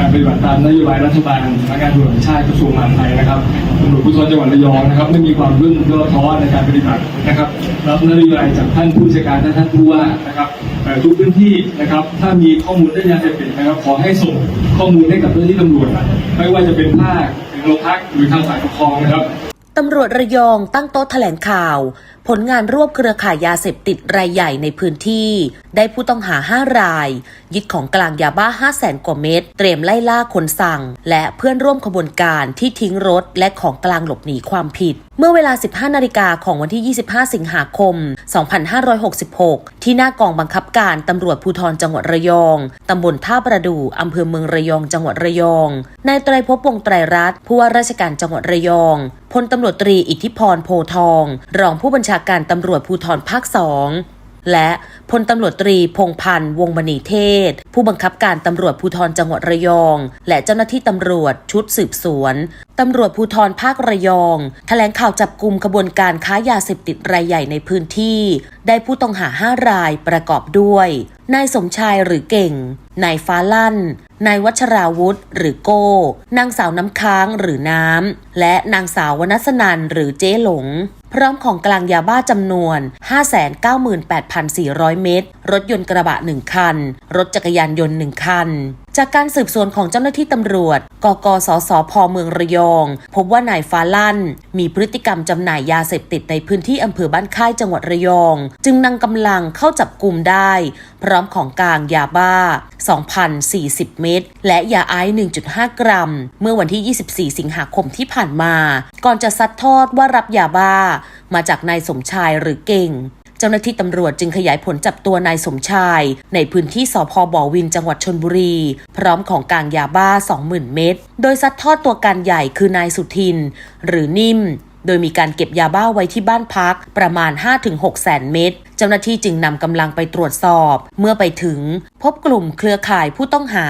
การปฏิบัติตามนโยบายรัฐบาลและการตำรวจแห่งชาติกระทรวงมหาดไทยนะครับตำรวจภูธรจังหวัดระยองนะครับไม่มีความรุ่นย่อท้อในการปฏิบัตินะครับรับนโยบายจากท่านผู้จัดการและท่านผู้ว่านะครับทุกพื้นที่นะครับ ถ้ามีข้อมูลด้านยาเสพติดนะครับ ขอให้ส่งข้อมูลให้กับเจ้าหน้าที่ตำรวจไม่ว่าจะเป็นภาคโรงพักหรือทางฝ่ายปกครองนะครับตำรวจระยองตั้งโต๊ะแถลงข่าว ผลงานรวบเครือข่ายยาเสพติดรายใหญ่ในพื้นที่ ได้ผู้ต้องหา 5 ราย ยึดของกลางยาบ้า 5 0 0แสนกว่าเม็ดเตรียมไล่ล่าคนสั่ง และเพื่อนร่วมขบวนการที่ทิ้งรถและของกลางหลบหนีความผิด เมื่อเวลา 15 นาฬิกาของวันที่ 25 สิงหาคม 2566 ที่หน้ากองบังคับการตำรวจภูธรจังหวัดระยองตำบลท่าประดู่อำเภอเมืองระยองจังหวัดระยองนายไตรภพวงไตรรัตน์ผู้ว่าราชการจังหวัดระยองพลตำรวจตรีอิทธิพรโพทอง รองผู้บัญชาการตำรวจภูธรภาคสองและพลตำรวจตรีพงพันธ์วงมณีเทศ ผู้บังคับการตำรวจภูธรจังหวัดระยอง และเจ้าหน้าที่ตำรวจชุดสืบสวนตำรวจภูธรภาคระยองแถลงข่าวจับกลุ่มขบวนการค้ายาเสพติดรายใหญ่ในพื้นที่ ได้ผู้ต้องหา 5 รายประกอบด้วย นายสมชายหรือเก่ง นายฟ้าลั่น นายวัชราวุธหรือโก้ นางสาวน้ำค้างหรือน้ำ และนางสาววนัสนันหรือเจ๊หลง พร้อมของกลางยาบ้าจำนวน 598,400 เม็ด รถยนต์กระบะ 1 คัน รถจักรยานยนต์ 1 คัน จากการสืบสวนของเจ้าหน้าที่ตำรวจ กกสสพเมืองระยอง พบว่านายฟ้าลั่น มีพฤติกรรมจำหน่ายยาเสพติดในพื้นที่อำเภอบ้านค่ายจังหวัดระยอง จึงนำกำลังเข้าจับกลุ่มได้ พร้อมของกลางยาบ้า 2,040 เม็ดและยาไอซ์1.5 กรัม เมื่อวันที่ 24 สิงหาคมที่ผ่านมา ก่อนจะซัดทอดว่ารับยาบ้า มาจากนายสมชายหรือเก่ง เจ้าหน้าที่ตำรวจจึงขยายผลจับตัวนายสมชาย ในพื้นที่สพบ่อวินจังหวัดชนบุรี พร้อมของกลางยาบ้า 20,000 เม็ดโดยซัดทอดตัวการใหญ่คือนายสุทิน หรือนิ่ม โดยมีการเก็บยาบ้าไว้ที่บ้านพักประมาณ 5-6แสนเม็ดเจ้าหน้าที่จึงนำกำลังไปตรวจสอบ เมื่อไปถึง พบกลุ่มเครือข่ายผู้ต้องหา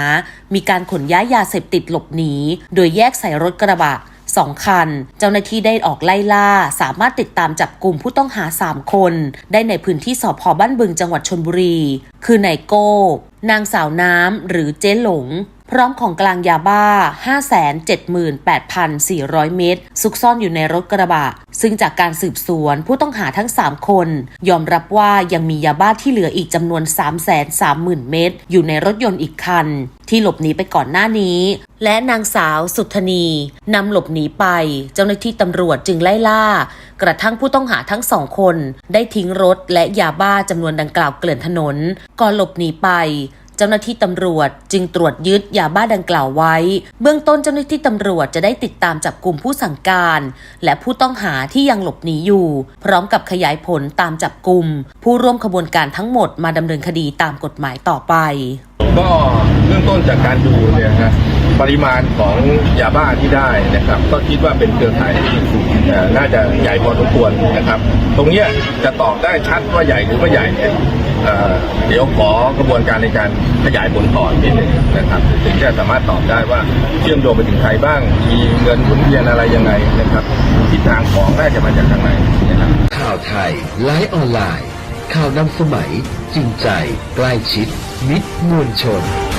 มีการขนย้ายยาเสพติดหลบหนี โดยแยกใส่รถกระบะ สองคัน เจ้าหน้าที่ได้ออกไล่ล่า สามารถติดตามจับกลุ่มผู้ต้องหา 3 คน ได้ในพื้นที่สพบ้านบึงจังหวัดชนบุรี คือนายโก้ นางสาวน้ำ หรือเจ๊หลงพร้อมของกลางยาบ้า 578,400 เม็ดซุกซ่อนอยู่ในรถกระบะ ซึ่งจากการสืบสวนผู้ต้องหาทั้ง 3 คน ยอมรับว่ายังมียาบ้าที่เหลืออีกจำนวน 330,000 เม็ดอยู่ในรถยนต์อีกคัน ที่หลบหนีไปก่อนหน้านี้ และนางสาวสุธนีนำหลบหนีไป เจ้าหน้าที่ตำรวจจึงไล่ล่า กระทั่งผู้ต้องหาทั้งสองคน ได้ทิ้งรถและยาบ้าจำนวนดังกล่าวเกลื่อนถนน ก่อนหลบหนีไปเจ้าหน้าที่ตำรวจจึงตรวจยึดยาบ้าดังกล่าวไว้ เบื้องต้นเจ้าหน้าที่ตำรวจจะได้ติดตามจับกลุ่มผู้สั่งการ และผู้ต้องหาที่ยังหลบหนีอยู่ พร้อมกับขยายผลตามจับกลุ่มผู้ร่วมขบวนการทั้งหมดมาดำเนินคดีตามกฎหมายต่อไป ก็เบื้องต้นจากการดูเนี่ยนะปริมาณของยาบ้าที่ได้นะครับ ก็คิดว่าเป็นเครือข่ายที่เอ่อน่าจะใหญ่พอสมควรนะครับ ตรงเนี้ยจะตอบได้ชัดว่าใหญ่หรือไม่ใหญ่เนี่ยเอ่อเดี๋ยวขอกระบวนการในการขยายผลต่อนิดหนึ่งนะครับถึงจะสามารถตอบได้ว่าเชื่อมโยงไปถึงใครบ้าง มีเงินหมุนเวียนอะไรยังไงนะครับทิศทางของน่าจะมาจากทางไหนนะครับข่าวไทยไลฟ์ออนไลน์ ข่าวนำสมัย จริงใจ ใกล้ชิด มิตรมวลชน